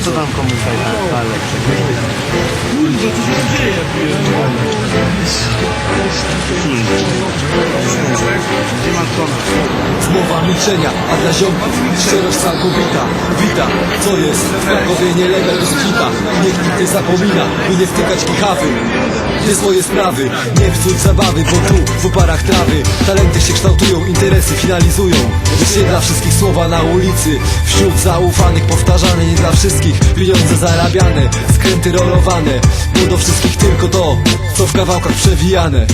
Co tam komuś dalej? Kurde, co się dzieje? Gdzie masz kona? Mowa milczenia, a dla ziomków szczerość całkowita Wita, co jest? W Krakowie nielegal to skipa Niech nikt nie zapomina, by nie wtykać kichawy Nie swoje sprawy, nie psuć zabawy Bo tu, w oparach trawy Talenty się kształtują, interesy finalizują Lecz nie dla wszystkich słowa na ulicy Wśród zaufanych powtarzane Nie dla wszystkich pieniądze zarabiane Skręty rolowane Bo do wszystkich tylko to, co w kawałkach przewijane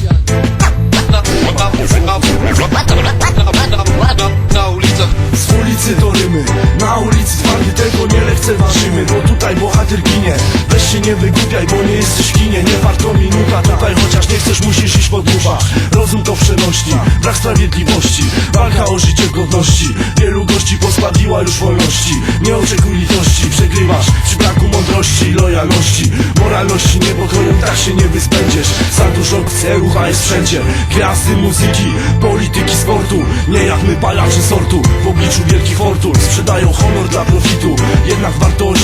się nie wygłupiaj, bo nie jesteś w kinie Nie warto minuta, tutaj chociaż nie chcesz musisz iść po duszach Rozum to przenośni, brak sprawiedliwości Walka o życie godności, wielu gości pozbawiła już wolności. Nie oczekuj litości, przegrywasz przy braku mądrości lojalności. Moralności, niepokoju, tak się nie wyspędziesz. Za dużo rucha jest wszędzie. Gwiazdy muzyki, polityki sportu. Nie jak my palacze sortu. W obliczu wielkich fortun Sprzedają honor dla profitu. Jednak wartości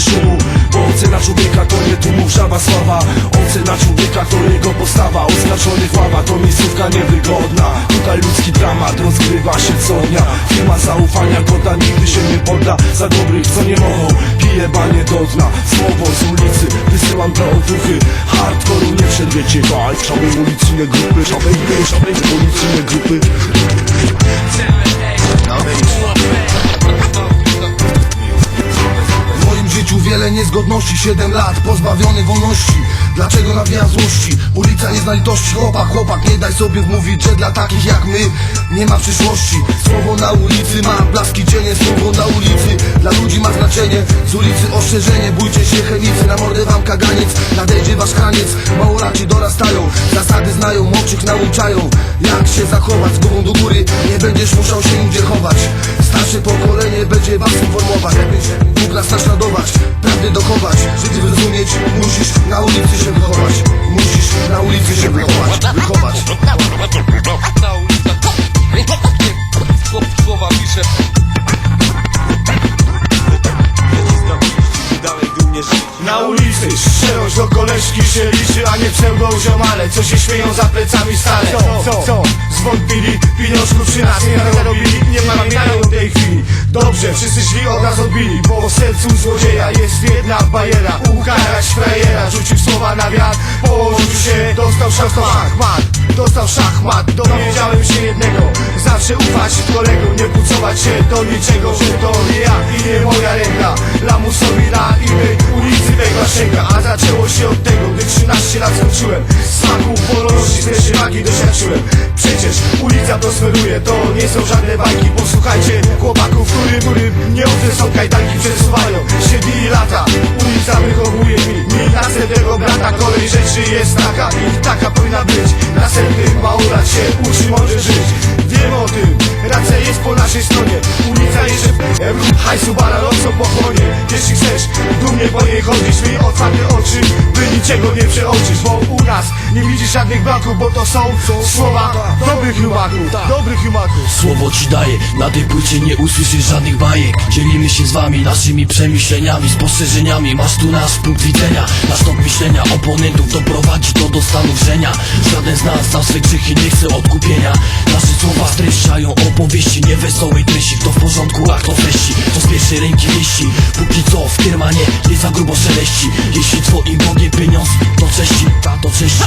Szumu Bo ocena człowieka to nie tłumów żaba sława. Ocena człowieka to jego postawa. Oznaczonych ława to miejscówka niewygodna. Tutaj ludzki dramat rozgrywa się co dnia. Firma zaufania kota nigdy się nie podda. Za dobrych co nie mogą Pije banie do dna. Słowo z ulicy Wysyłam do otuchy Hardkoru nie przerwiecie walk Szamej ulicyjne grupy Szamej, szamej ulicyjne grupy wiele niezgodności 7 lat pozbawiony wolności Dlaczego nawijam złości? Ulica nie zna litości Chłopak, chłopak, nie daj sobie wmówić Że dla takich jak my nie ma przyszłości Słowo na ulicy ma blaski cienie Słowo ma znaczenie. Z ulicy ostrzeżenie, bójcie się chemicy Na mordę wam kaganiec, nadejdzie wasz kraniec Małoraci dorastają, zasady znają Młodszych nauczają, jak się zachować? Z głową do góry, nie będziesz musiał się nigdzie chować. Starsze pokolenie będzie was informować. Mógł nas naśladować, prawdy dochować. Żeby zrozumieć, musisz na ulicy się wychować. Musisz na ulicy się wychować, wychować. Na ulicach Na ulicy szczerość do koleżki się liczy A nie pseudo ziomale, co się śmieją za plecami stale. Co, co, co? Zwątpili, pieniążków przy nas nie zarobili Nie pamiętają tej chwili. Dobrze, wszyscy źli od nas odbili Bo w sercu złodzieja jest jedna bajera. Ukarać frajera, rzucił słowa na wiatr Położył się, dostał szachmat. Dostał szachmat, dowiedziałem się jednego Zawsze ufać kolegom, nie pucować się do niczego Że to nie ja i nie moja ręka. Lamusowi na imię ulicy węgla sięga A zaczęło się od tego, gdy 13 lat skończyłem. Smaku wolności, też magii doświadczyłem. Przecież ulica prosperuje, to nie są żadne bajki. Posłuchajcie chłopaków, którym, którym nie obce są kajdanki przesuwają. Się dni lata Ulica wychowuje mi, mi następnego brata. Kolej rzeczy jest taka i taka powinna być. Następny małolat się Otwarte oczy, by niczego nie przeoczysz Bo u nas nie widzisz żadnych braków Bo to są słowa dobrych humaków Dobrych humaków Słowo ci daję, na tej płycie nie usłyszysz żadnych bajek. Dzielimy się z wami naszymi przemyśleniami, spostrzeżeniami. Masz tu nasz punkt widzenia, nasz tok myślenia Oponentów doprowadzi to do stanu wrzenia nas za swe grzechy nie chce odkupienia Nasze słowa streszczają opowieści Niewesołej treści, kto w porządku, a kto treści To z pierwszej ręki wieści Póki co w kiermanie nie za grubo szeleści Jeśli twoim Bogiem pieniądz, to cześci, to cześci